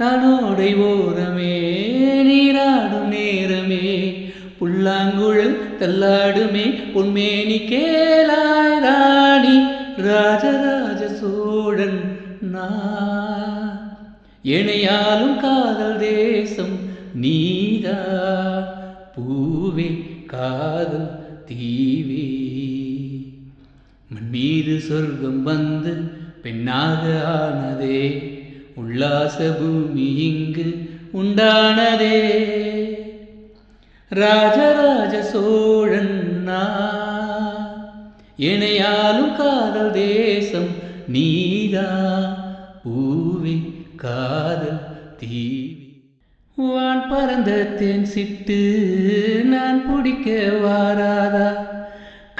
தானோடை ஓரமே நீராடும் நேரமே. புல்லாங்குழல் தள்ளாடுமே பொன்மேனி கேளாய் ராணி ராஜராஜ சோழன் நான். இணையாலும் காதல் தேசம் நீதா பூவே காதல் தீவே. மண் மீது சொர்க்கம் வந்து பெண்ணாக ஆனதே உல்லாச பூமி இங்கு உண்டானதே. ராஜராஜ சோழன்னா இணையாலும் காதல் தேசம் நீதா பூவி காதல் தீவி. வான் பறந்த தேன் சிட்டு நான் பிடிக்க வாராதா.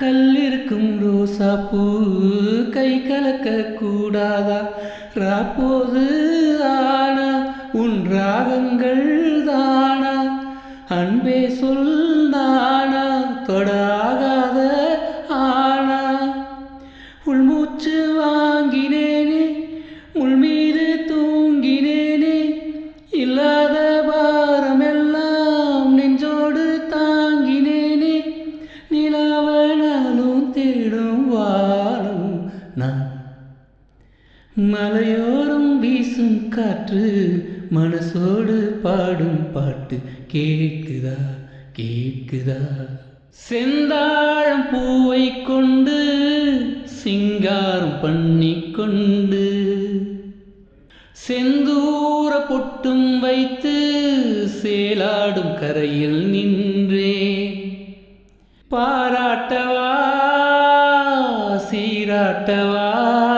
கல்லிருக்கும் ரோசா பூ கை கலக்க கூடாதா? ராப்போது ஆனா உன் ராகங்கள் தானா? அன்பே சொல் நானா தொடாகாத மலையோரம் வீசும் காற்று மனசோடு பாடும் பாட்டு கேட்குதா கேட்குதா? செந்தாழம் பூவை கொண்டு சிங்காரம் பண்ணி கொண்டு செந்தூர பொட்டும் வைத்து சேலாடும் கரையில் நின்றே. பாராட்டவா சீராட்டவா?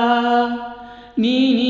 நீ நீ